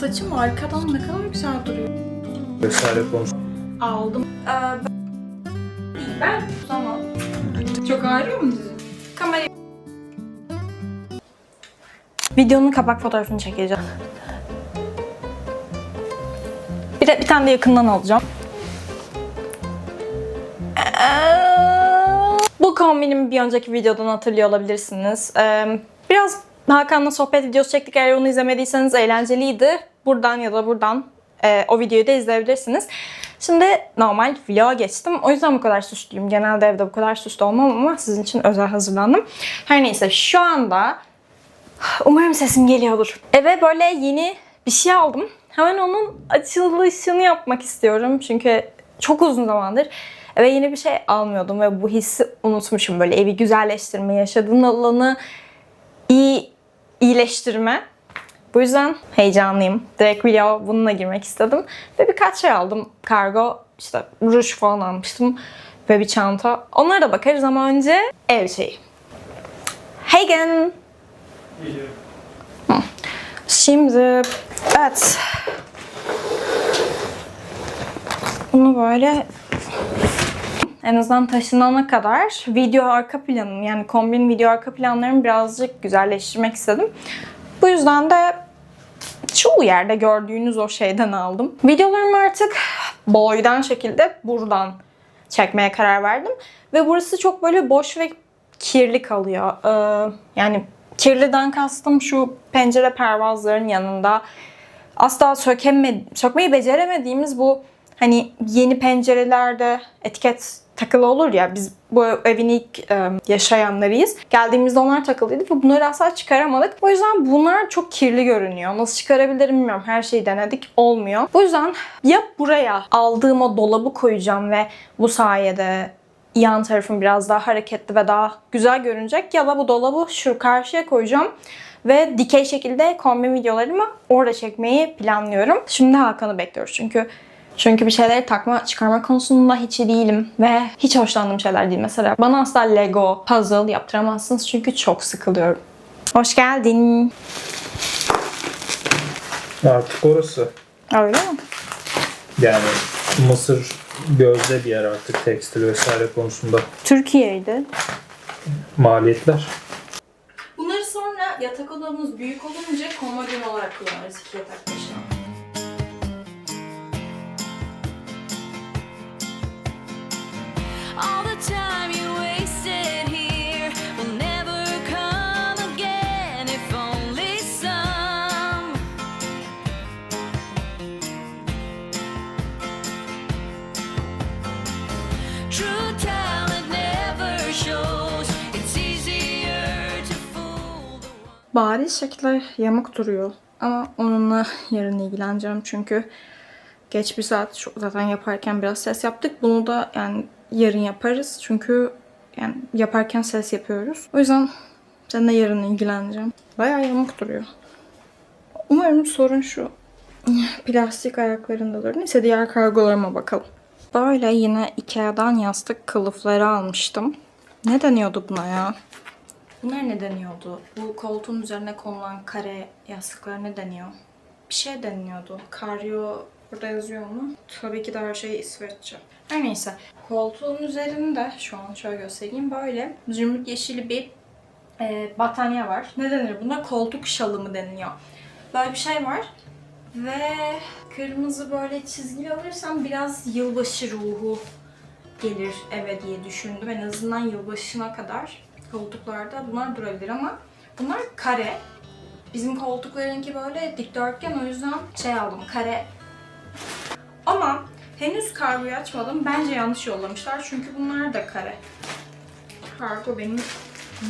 Saçım arkadan ne kadar güzel duruyor. Vesaire konusu. Aldım. Ee, ben... ben o zaman. Çok ağrıyor mu dizim? Kamerayı... Videonun kapak fotoğrafını çekeceğim. Bir de bir tane de yakından alacağım. Ee, Bu kombinimi bir önceki videodan hatırlıyor olabilirsiniz. Ee, Hakan'la sohbet videosu çektik. Eğer onu izlemediyseniz eğlenceliydi. Buradan ya da buradan e, o videoyu da izleyebilirsiniz. Şimdi normal vloga geçtim. O yüzden bu kadar süslüyüm. Genelde evde bu kadar süslü olmam ama sizin için özel hazırlandım. Her neyse şu anda umarım sesim geliyordur. Eve böyle yeni bir şey aldım. Hemen onun açılışını yapmak istiyorum. Çünkü çok uzun zamandır eve yeni bir şey almıyordum ve bu hissi unutmuşum. Böyle evi güzelleştirme, yaşadığın alanı iyi iyileştirme. Bu yüzden heyecanlıyım. Direkt video bununla girmek istedim. Ve birkaç şey aldım. Kargo, işte ruj falan almıştım. Ve bir çanta. Onlara da bakarız ama önce ev şeyi. Hı. Şimdi evet. Bunu böyle en azından taşınana kadar video arka planım yani kombin video arka planlarımı birazcık güzelleştirmek istedim. Bu yüzden de çoğu yerde gördüğünüz o şeyden aldım. Videolarımı artık boydan şekilde buradan çekmeye karar verdim. Ve burası çok böyle boş ve kirli kalıyor. Ee, yani kirliden kastım şu pencere pervazların yanında asla sökeme, sökmeyi beceremediğimiz bu hani yeni pencerelerde etiket takılı olur ya biz bu evin ilk e, yaşayanlarıyız. Geldiğimizde onlar takılıydı ve bunları asla çıkaramadık. O yüzden bunlar çok kirli görünüyor. Nasıl çıkarabilirim bilmiyorum. Her şeyi denedik. Olmuyor. Bu yüzden ya buraya aldığım o dolabı koyacağım ve bu sayede yan tarafım biraz daha hareketli ve daha güzel görünecek ya da bu dolabı şu karşıya koyacağım ve dikey şekilde kombin videolarımı orada çekmeyi planlıyorum. Şimdi Hakan'ı bekliyoruz çünkü çünkü bir şeyleri takma, çıkarma konusunda hiç iyi değilim ve hiç hoşlandığım şeyler değil. Mesela bana asla Lego, puzzle yaptıramazsınız çünkü çok sıkılıyorum. Hoş geldin. Artık orası. Öyle mi? Yani Mısır gözde bir yer artık tekstil vesaire konusunda. Türkiye'ydi. Maliyetler. Bunları sonra yatak odamız büyük olunca komodin olarak kullanırız iki yatak başına. Bariz şekilde yamuk duruyor. Ama onunla yarın ilgileneceğim çünkü geç bir saat zaten yaparken biraz ses yaptık. Bunu da yani yarın yaparız çünkü yani yaparken ses yapıyoruz. O yüzden seninle yarın ilgileneceğim. Bayağı yamuk duruyor. Umarım sorun şu plastik ayaklarındadır. Neyse diğer kargolarıma bakalım. Böyle yine Ikea'dan yastık kılıfları almıştım. Ne deniyordu buna ya? Bunlar ne deniyordu? Bu koltuğun üzerine konulan kare yastıklar ne deniyor? Bir şey deniyordu. Karyo burada yazıyor mu? Tabii ki de her şey İsveççe. Her neyse. Koltuğun üzerinde şu an şöyle göstereyim. Böyle zümrüt yeşili bir e, battaniye var. Ne denir buna? Koltuk şalı mı deniliyor? Böyle bir şey var. Ve kırmızı böyle çizgili alırsam biraz yılbaşı ruhu gelir eve diye düşündüm. En azından yılbaşına kadar koltuklarda bunlar durabilir ama bunlar kare. Bizim koltuklarınki böyle dikdörtgen o yüzden şey aldım kare. Ama henüz kargoyu açmadım. Bence yanlış yollamışlar çünkü bunlar da kare. Kargo benim... Hmm,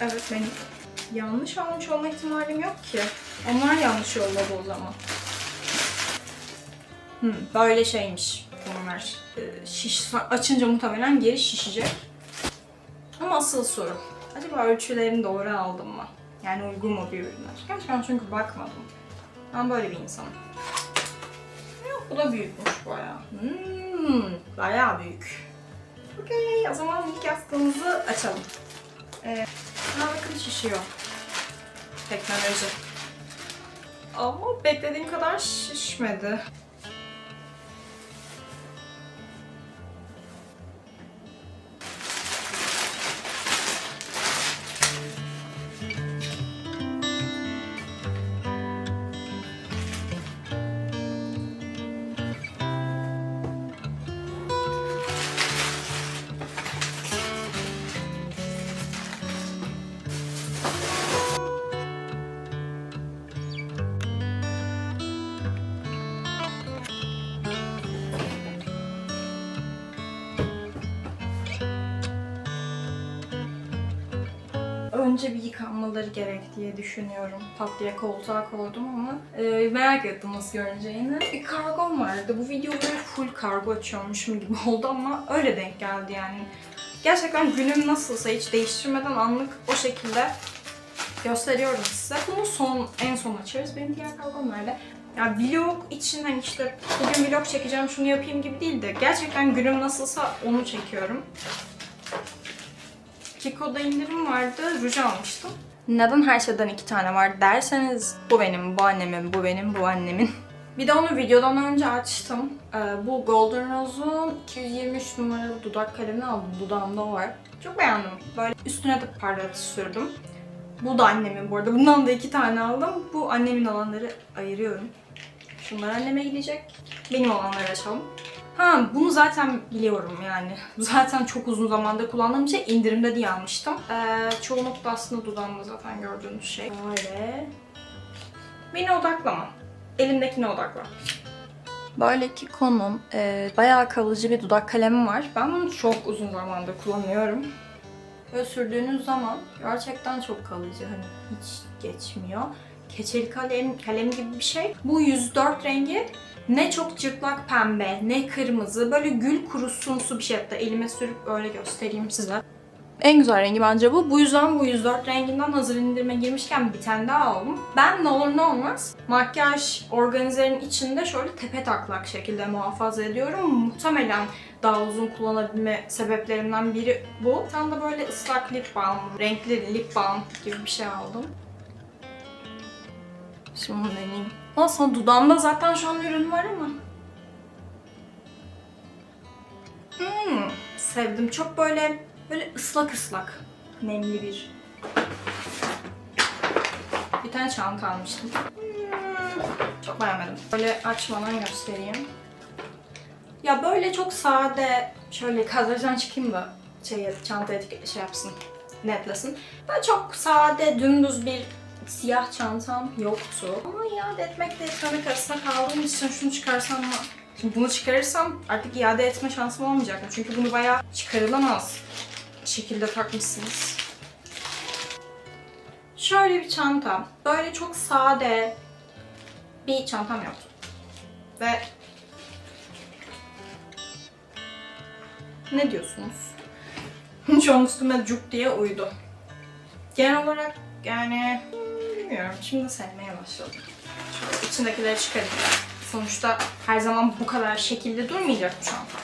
Evet benim. Yanlış almış olma ihtimalim yok ki. Onlar yanlış yolladı o zaman. Hmm, böyle şeymiş bunlar. Ee, şiş, açınca muhtemelen geri şişecek. Ama asıl soru. Acaba ölçülerini doğru aldım mı? Yani uygun mu bir ürünler? Gerçekten çünkü bakmadım. Ben böyle bir insanım. Bu da büyükmüş bayağı. Hmm, bayağı büyük. Okey o zaman ilk yastığımızı açalım. Ee, ha bakın şişiyor. Teknoloji. Ama beklediğim kadar şişmedi. Önce bir yıkanmaları gerek diye düşünüyorum. Diye koltuğa koydum ama e, merak ettim nasıl görüneceğini. Bir kargom vardı. Bu video böyle full kargo açıyormuşum gibi oldu ama öyle denk geldi yani. Gerçekten günüm nasılsa hiç değiştirmeden anlık o şekilde gösteriyorum size. Bunu son en son açarız. Benim diğer kargom nerede? Ya vlog için hani işte bugün vlog çekeceğim şunu yapayım gibi değil de gerçekten günüm nasılsa onu çekiyorum. Kiko'da indirim vardı, ruj almıştım. Neden her şeyden iki tane var derseniz bu benim, bu annemin, bu benim, bu annemin. Bir de onu videodan önce açtım. Ee, bu Golden Rose'un 223 numaralı dudak kalemini aldım. Dudağımda var. Çok beğendim. Böyle üstüne de parlatıcı sürdüm. Bu da annemin bu arada. Bundan da iki tane aldım. Bu annemin olanları ayırıyorum. Şunlar anneme gidecek. Benim olanları açalım. Ha bunu zaten biliyorum yani. Zaten çok uzun zamanda kullandığım şey. indirimde diye almıştım. Ee, çoğunlukla aslında dudağımda zaten gördüğünüz şey. Böyle. Beni odaklama. Elimdekine odakla. Böyle ki konum e, bayağı kalıcı bir dudak kalemim var. Ben bunu çok uzun zamandır kullanıyorum. Böyle sürdüğünüz zaman gerçekten çok kalıcı. Hani hiç geçmiyor. Keçeli kalem, kalem gibi bir şey. Bu 104 rengi ne çok cırtlak pembe, ne kırmızı. Böyle gül kurusumsu bir şey. Hatta elime sürüp öyle göstereyim size. En güzel rengi bence bu. Bu yüzden bu 104 renginden hazır indirime girmişken bir tane daha aldım. Ben ne olur ne olmaz makyaj organizerin içinde şöyle tepe taklak şekilde muhafaza ediyorum. Muhtemelen daha uzun kullanabilme sebeplerimden biri bu. Tane de böyle ıslak lip balm, renkli lip balm gibi bir şey aldım. Şimdi onu deneyeyim. Aslında dudağımda zaten şu an ürün var ama. Hmm, sevdim. Çok böyle böyle ıslak ıslak. Nemli bir. Bir tane çanta almıştım. Hmm, çok beğenmedim. Böyle açmadan göstereyim. Ya böyle çok sade, şöyle kadrajdan çıkayım da şey, çanta etiket şey yapsın, netlesin. Böyle çok sade, dümdüz bir siyah çantam yoktu. Ama iade etmekle etmemek arasında kaldığım için şunu çıkarsam mı? Şimdi bunu çıkarırsam artık iade etme şansım olmayacak. Çünkü bunu bayağı çıkarılamaz şekilde takmışsınız. Şöyle bir çanta. Böyle çok sade bir çantam yoktu. Ve ne diyorsunuz? Şu an üstüme cuk diye uydu. Genel olarak yani bilmiyorum. Şimdi sevmeye başladım. Şöyle içindekileri çıkarayım. Sonuçta her zaman bu kadar şekilde durmayacak bu çanta.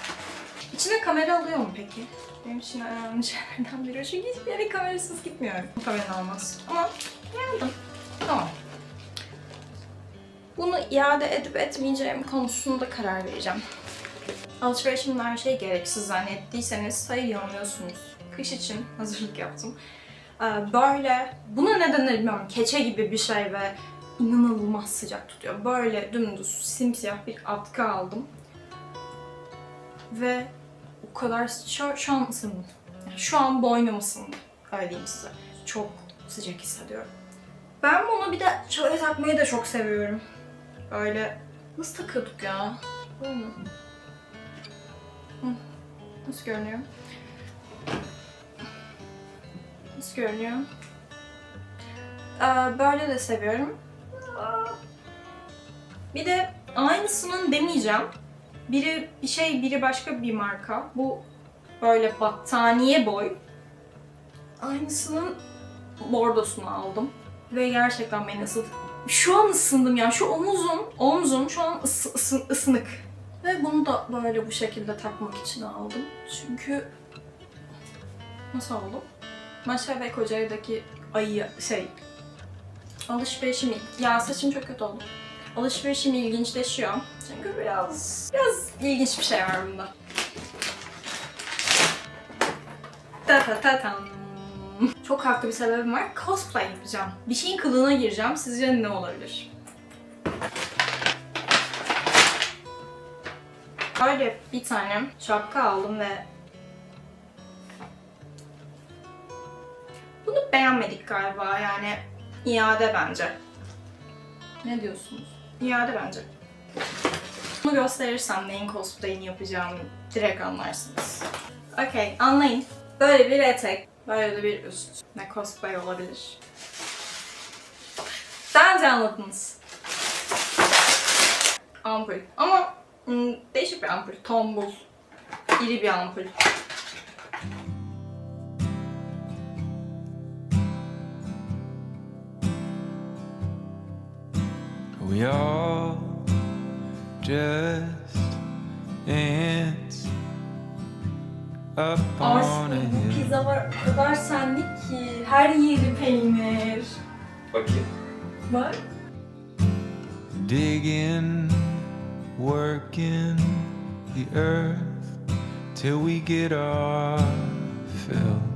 İçine kamera alıyor mu peki? Benim için önemli şeylerden biri. Çünkü hiçbir yere kamerasız gitmiyorum. Kamera olmaz. Ama beğendim. Tamam. Bunu iade edip etmeyeceğim konusunda karar vereceğim. Alışverişimin her şey gereksiz zannettiyseniz hayır yanılıyorsunuz. Kış için hazırlık yaptım. Ee, Böyle, buna ne denir bilmiyorum, keçe gibi bir şey ve inanılmaz sıcak tutuyor. Böyle dümdüz simsiyah bir atkı aldım. Ve o kadar şu, şu an ısındım. Şu an boynum ısındı. Öyle diyeyim size. Çok sıcak hissediyorum. Ben bunu bir de şöyle takmayı da çok seviyorum. Böyle nasıl takıyorduk ya? Nasıl görünüyor? Nasıl görünüyor? Ee, böyle de seviyorum. Bir de aynısının demeyeceğim. Biri bir şey, biri başka bir marka. Bu böyle battaniye boy. Aynısının bordosunu aldım. Ve gerçekten beni ısıt. Şu an ısındım ya. Şu omuzum, omzum şu an ısı, ısı- ısınık. Ve bunu da böyle bu şekilde takmak için aldım. Çünkü nasıl aldım? Maşa ve Kocaeli'deki ayı şey Alışverişim, ya saçım çok kötü oldu. Alışverişim ilginçleşiyor. Çünkü biraz, biraz ilginç bir şey var bunda. Ta ta ta tam. Çok haklı bir sebebim var. Cosplay yapacağım. Bir şeyin kılığına gireceğim. Sizce ne olabilir? Böyle bir tane şapka aldım ve bunu beğenmedik galiba yani iade bence. Ne diyorsunuz? İade bence. Bunu gösterirsem neyin cosplay'ini yapacağımı direkt anlarsınız. Okey, anlayın. Böyle bir etek, böyle de bir üst. Ne cosplay olabilir? Bence anladınız. Ampul. Ama hmm, değişik bir ampul. Tombul. İri bir ampul. We all just ants up on a Arslan bu hill. pizza var o kadar senlik ki. Her yeri peynir. Bakayım. Bak. digging, working the earth till we get our fill.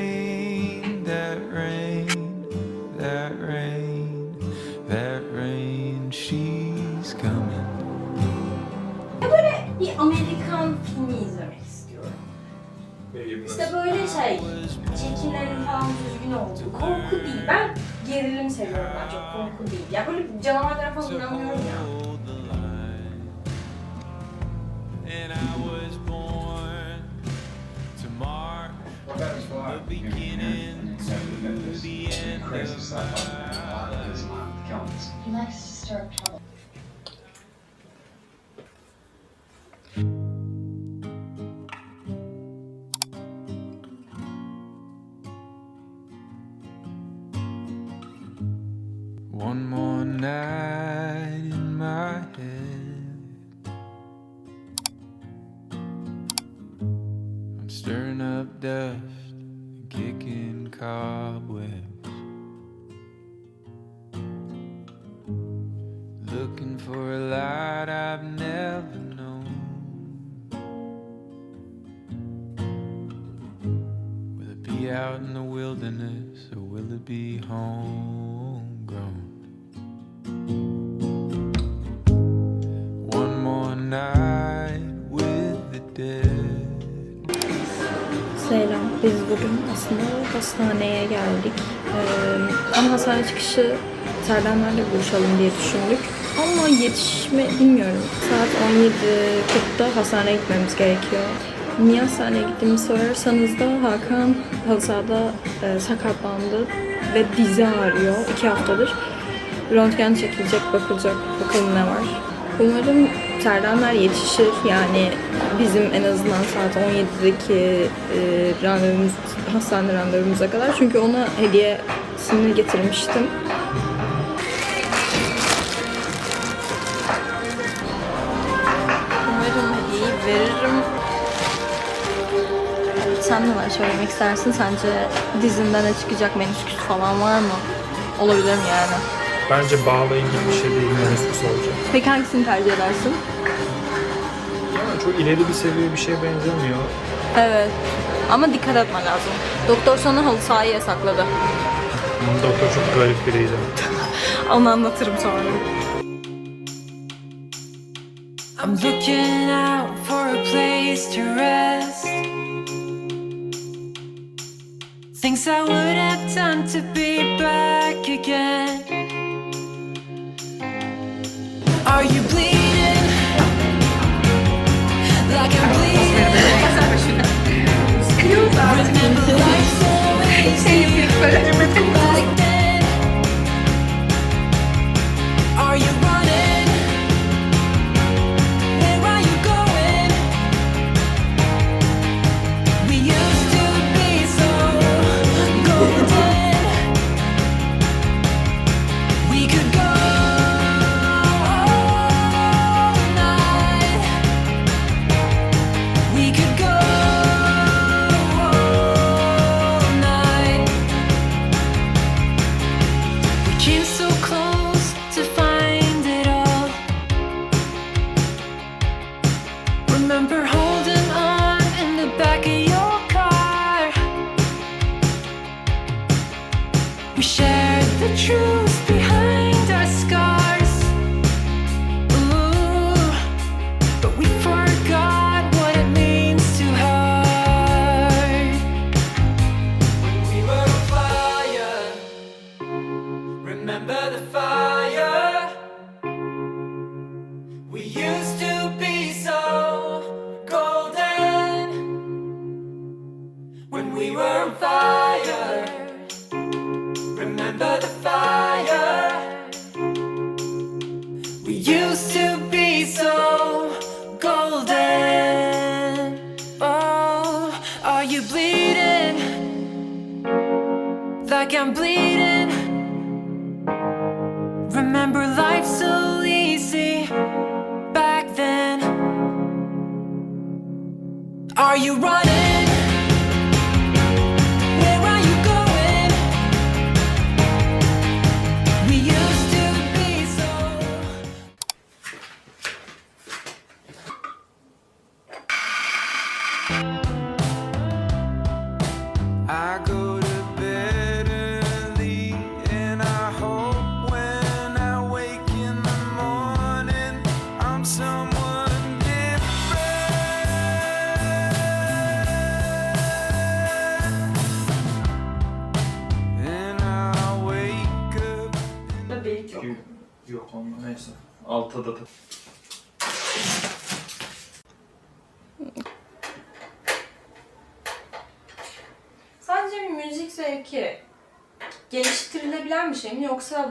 şey, çekimlerin falan düzgün olduğu. Korku değil. Ben gerilim seviyorum daha çok, korku değil. Ya böyle canavarlara falan inanmıyorum ya. Hold the line. And I was born to mark the beginning to the end of my life. He likes to stir up trouble. Biz bugün aslında hastaneye geldik. Ee, ama hastane çıkışı Serdanlarla buluşalım diye düşündük. Ama yetişme bilmiyorum. Saat 17.40'da hastaneye gitmemiz gerekiyor. Niye hastaneye gittiğimi sorarsanız da Hakan halı e, sakatlandı ve dizi ağrıyor iki haftadır. Röntgen çekilecek, bakılacak, bakalım ne var. Umarım Serdanlar yetişir. Yani bizim en azından saat 17'deki e, randevumuz, hastane randevumuza kadar. Çünkü ona hediyesini getirmiştim. Umarım hediyeyi veririm. Sen neler söylemek istersin? Sence dizinde ne çıkacak menüsküsü falan var mı? Olabilir mi yani? Bence bağlayın gibi bir şey değil. Menüsüs olacak. Peki hangisini tercih edersin? Yani çok ileri bir seviye bir şeye benzemiyor. Evet. Ama dikkat etmen lazım. Doktor sana halı sahayı yasakladı. Doktor çok garip biriydi. Onu anlatırım sonra. I'm looking out for a place to rest. Thinks I would have time to be back again. Are you bleeding? Like I'm bleeding. Remember life's always like by the fire.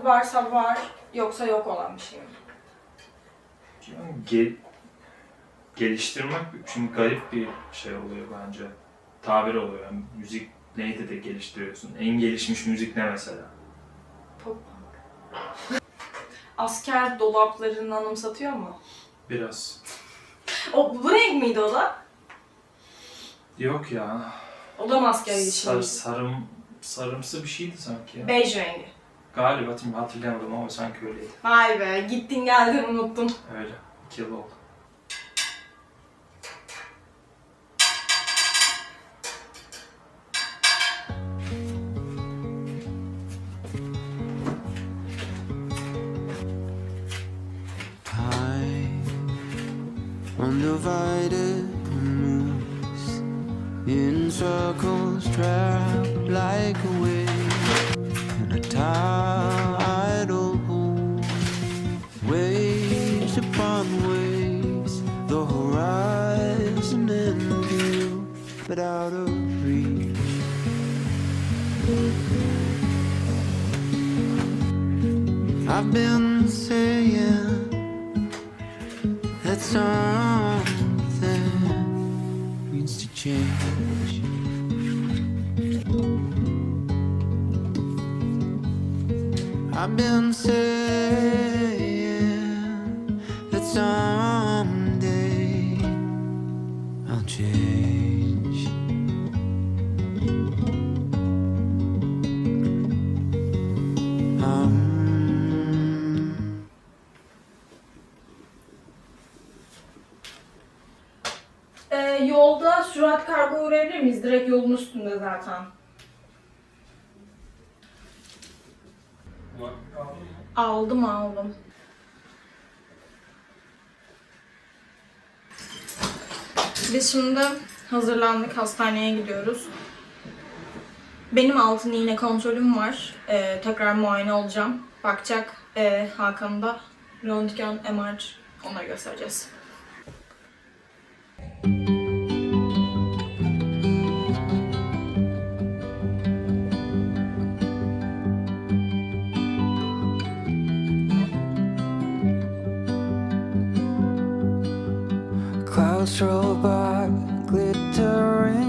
Varsa var yoksa yok olan bir şey mi? Yani gel- geliştirmek şimdi garip bir şey oluyor bence. Tabir oluyor. Yani müzik neydi de geliştiriyorsun? En gelişmiş müzik ne mesela? Pop punk. Asker dolaplarını anımsatıyor mu? Biraz. O bu renk miydi o da? Yok ya. O da mı asker Sar, sarım, sarımsı bir şeydi sanki ya. Bej rengi. Galiba hatırlayamadım ama sanki öyleydi. Vay be gittin geldin unuttun. Öyle. İki yıl oldu. But out of reach. I've been saying that something needs to change. I've been Aldım aldım. Biz şimdi hazırlandık hastaneye gidiyoruz. Benim altın iğne kontrolüm var. Ee, tekrar muayene olacağım. Bakacak ee, Hakan'ı da röntgen, MR onları göstereceğiz. Clouds roll by, glittering.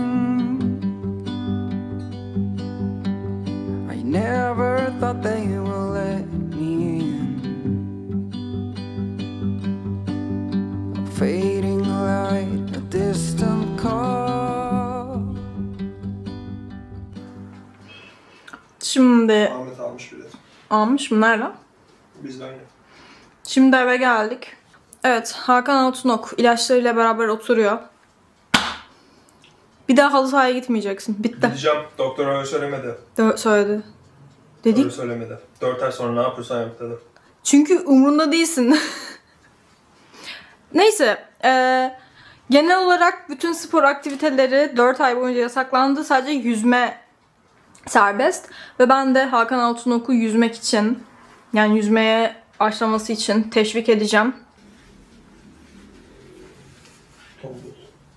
I never thought they would let me in. A fading light, a distant call. Şimdi Ahmet almış bilet. almış mı? Nereden? Bizden yok. Şimdi eve geldik. Evet, Hakan Altunok ilaçlarıyla beraber oturuyor. Bir daha halı sahaya gitmeyeceksin. Bitti. Gideceğim. Doktor öyle söylemedi. Dö- söyledi. Dedik. Öyle söylemedi. 4 ay sonra ne yapırsan yap dedi. Çünkü umrunda değilsin. Neyse. eee, genel olarak bütün spor aktiviteleri 4 ay boyunca yasaklandı. Sadece yüzme serbest. Ve ben de Hakan Altunok'u yüzmek için yani yüzmeye başlaması için teşvik edeceğim.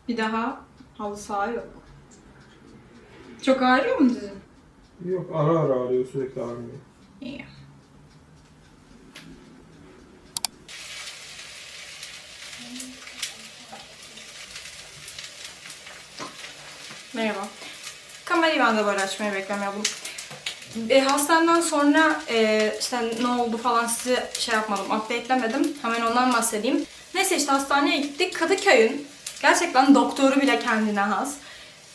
Bir daha halı saha yok. Çok ağrıyor mu dizin? Yok ara ara ağrıyor sürekli ağrıyor. İyi. Merhaba. Kamerayı ben de böyle açmayı beklemiyordum. E, hastaneden sonra e, işte ne oldu falan size şey yapmadım, updatelemedim. Hemen ondan bahsedeyim. Neyse işte hastaneye gittik. Kadıköy'ün gerçekten doktoru bile kendine has.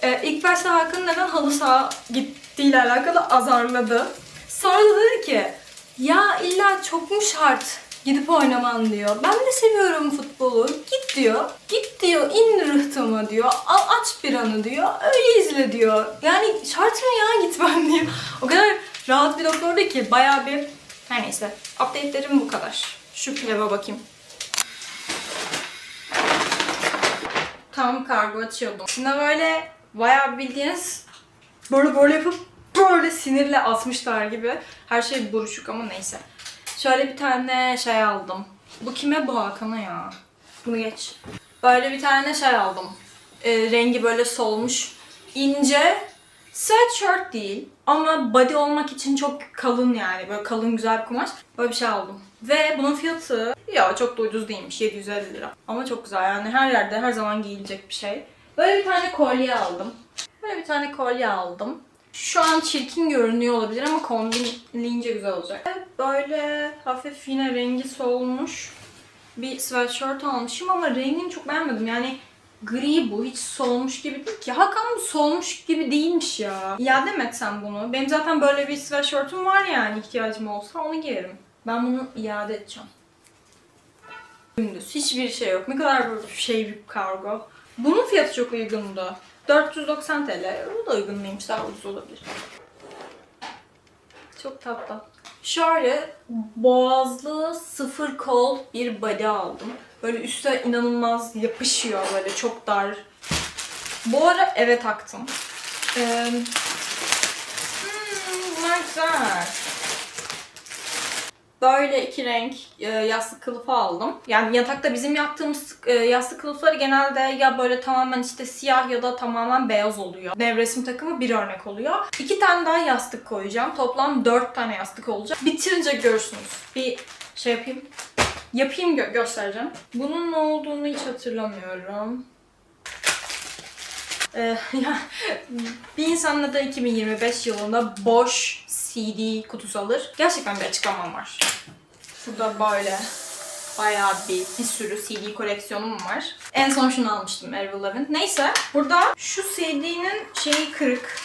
E, ilk başta Hakan'ın neden halı saha gittiğiyle alakalı azarladı. Sonra da dedi ki ya illa çok mu şart gidip oynaman diyor. Ben de seviyorum futbolu. Git diyor. Git diyor. in rıhtımı diyor. Al aç bir anı diyor. Öyle izle diyor. Yani şart mı ya gitmem diyor. O kadar rahat bir doktordu ki bayağı bir her neyse. Update'lerim bu kadar. Şu pileve bakayım. Tam kargo açıyordum. Şimdi böyle bayağı bildiğiniz böyle böyle yapıp böyle sinirle asmışlar gibi. Her şey buruşuk ama neyse. Şöyle bir tane şey aldım. Bu kime bu Hakan'a ya? Bunu geç. Böyle bir tane şey aldım. Ee, rengi böyle solmuş. ince sweatshirt değil ama body olmak için çok kalın yani. Böyle kalın güzel bir kumaş. Böyle bir şey aldım. Ve bunun fiyatı ya çok da ucuz değilmiş. 750 lira. Ama çok güzel yani her yerde her zaman giyilecek bir şey. Böyle bir tane kolye aldım. Böyle bir tane kolye aldım. Şu an çirkin görünüyor olabilir ama kombinleyince güzel olacak. Böyle hafif yine rengi solmuş bir sweatshirt almışım ama rengini çok beğenmedim. Yani gri bu. Hiç solmuş gibi değil ki. Hakan solmuş gibi değilmiş ya. İade mi etsem bunu? Benim zaten böyle bir sweatshirt'üm var yani ihtiyacım olsa onu giyerim. Ben bunu iade edeceğim. Dümdüz. Hiçbir şey yok. Ne kadar böyle şey bir kargo. Bunun fiyatı çok uygundu. 490 TL. Bu da uygun değilmiş. Daha ucuz olabilir. Çok tatlı. Şöyle boğazlı sıfır kol bir body aldım. Böyle üstte inanılmaz yapışıyor böyle çok dar. Bu ara eve taktım. Ee, hmm, bunlar güzel. Böyle iki renk e, yastık kılıfı aldım. Yani yatakta bizim yattığımız e, yastık kılıfları genelde ya böyle tamamen işte siyah ya da tamamen beyaz oluyor. Nevresim takımı bir örnek oluyor. İki tane daha yastık koyacağım. Toplam dört tane yastık olacak. Bitirince görürsünüz. Bir şey yapayım. Yapayım gö- göstereceğim. Bunun ne olduğunu hiç hatırlamıyorum. Ee, ya, bir insan da 2025 yılında boş CD kutusu alır. Gerçekten bir açıklamam var. Şurada böyle bayağı bir, bir sürü CD koleksiyonum var. En son şunu almıştım Avril Lavigne. Neyse burada şu CD'nin şeyi kırık.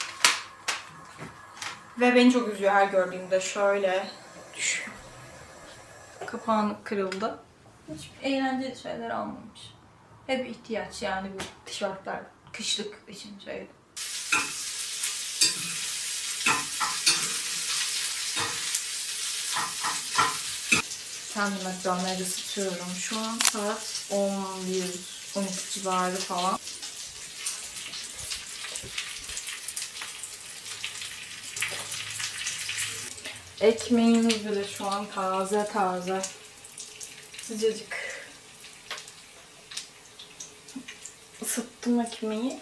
Ve beni çok üzüyor her gördüğümde şöyle. Kapağın kırıldı. Hiç eğlenceli şeyler almamış. Hep ihtiyaç yani bu tişörtler kışlık için şeydi. Kendime ekranları ısıtıyorum. Şu an saat 11, 12 civarı falan. Ekmeğimiz bile şu an taze taze. Sıcacık. Isıttım ekmeği.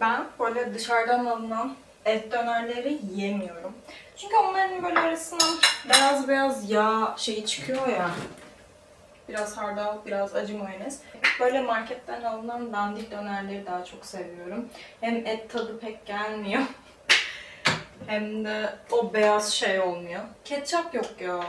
Ben böyle dışarıdan alınan et dönerleri yemiyorum. Çünkü onların böyle arasından beyaz beyaz yağ şeyi çıkıyor ya. Biraz hardal, biraz acı mayonez. Böyle marketten alınan dandik dönerleri daha çok seviyorum. Hem et tadı pek gelmiyor. Hem de o beyaz şey olmuyor. Ketçap yok ya.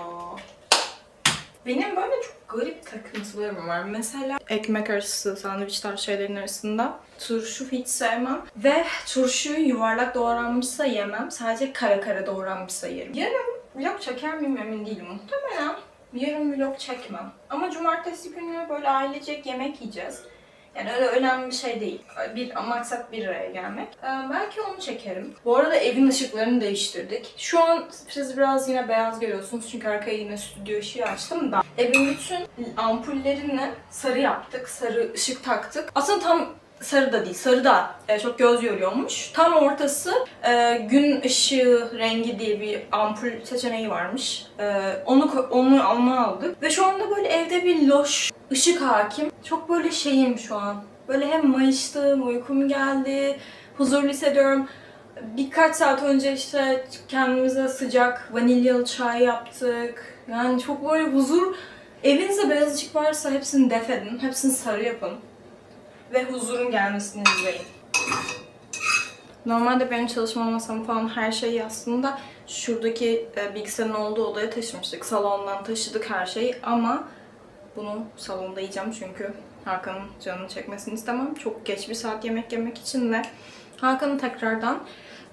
Benim böyle çok garip takıntılarım var. Mesela ekmek arası, sandviç tarzı şeylerin arasında turşu hiç sevmem. Ve turşuyu yuvarlak doğranmışsa yemem. Sadece kare kare doğranmışsa yerim. Yarın vlog çeker miyim emin değilim. Muhtemelen yarın vlog çekmem. Ama cumartesi günü böyle ailecek yemek yiyeceğiz. Yani öyle önemli bir şey değil. Bir maksat bir araya gelmek. Ee, belki onu çekerim. Bu arada evin ışıklarını değiştirdik. Şu an siz biraz yine beyaz görüyorsunuz çünkü arkaya yine stüdyo ışığı açtım da. Evin bütün ampullerini sarı yaptık. Sarı ışık taktık. Aslında tam sarı da değil. Sarı da e, çok göz yoruyormuş. Tam ortası e, gün ışığı rengi diye bir ampul seçeneği varmış. E, onu onu onu aldık. Ve şu anda böyle evde bir loş ışık hakim. Çok böyle şeyim şu an. Böyle hem mayıştım, uykum geldi, huzurlu hissediyorum. Birkaç saat önce işte kendimize sıcak vanilyalı çay yaptık. Yani çok böyle huzur. Evinizde beyaz ışık varsa hepsini def edin, hepsini sarı yapın. Ve huzurun gelmesini izleyin. Normalde benim çalışma masam falan her şeyi aslında şuradaki e, bilgisayarın olduğu odaya taşımıştık. Salondan taşıdık her şeyi ama bunu salonda yiyeceğim çünkü Hakan'ın canını çekmesini istemem. Çok geç bir saat yemek yemek için ve Hakan'ı tekrardan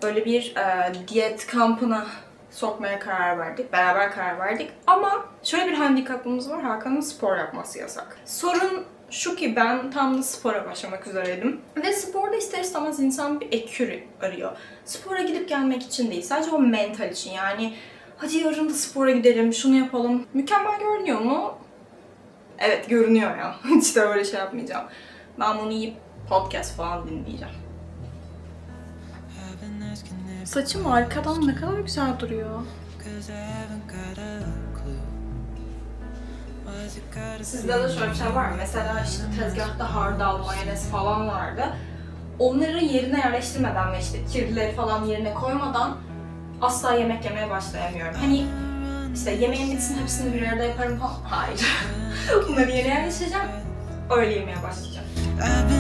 böyle bir e, diyet kampına sokmaya karar verdik. Beraber karar verdik. Ama şöyle bir handikapımız var. Hakan'ın spor yapması yasak. Sorun şu ki ben tam da spora başlamak üzereydim. Ve sporda ister istemez insan bir ekür arıyor. Spora gidip gelmek için değil. Sadece o mental için. Yani hadi yarın da spora gidelim, şunu yapalım. Mükemmel görünüyor mu? Evet görünüyor ya. Hiç de öyle şey yapmayacağım. Ben bunu yiyip podcast falan dinleyeceğim. Saçım arkadan ne kadar güzel duruyor. Sizde de şöyle bir şey var mı? Mesela işte tezgahta hardal, mayonez falan vardı. Onları yerine yerleştirmeden ve işte kirlileri falan yerine koymadan asla yemek yemeye başlayamıyorum. Hani işte yemeğin bitsin hepsini bir arada yaparım falan. Hayır. Bunları yerine yerleştireceğim. Öyle yemeye başlayacağım. I've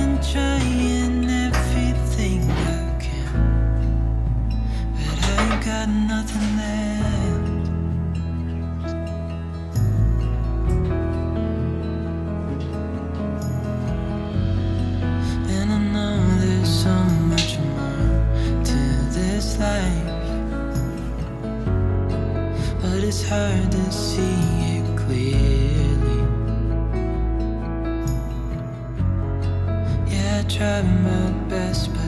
it's hard to see it clearly. Yeah, I tried my best, but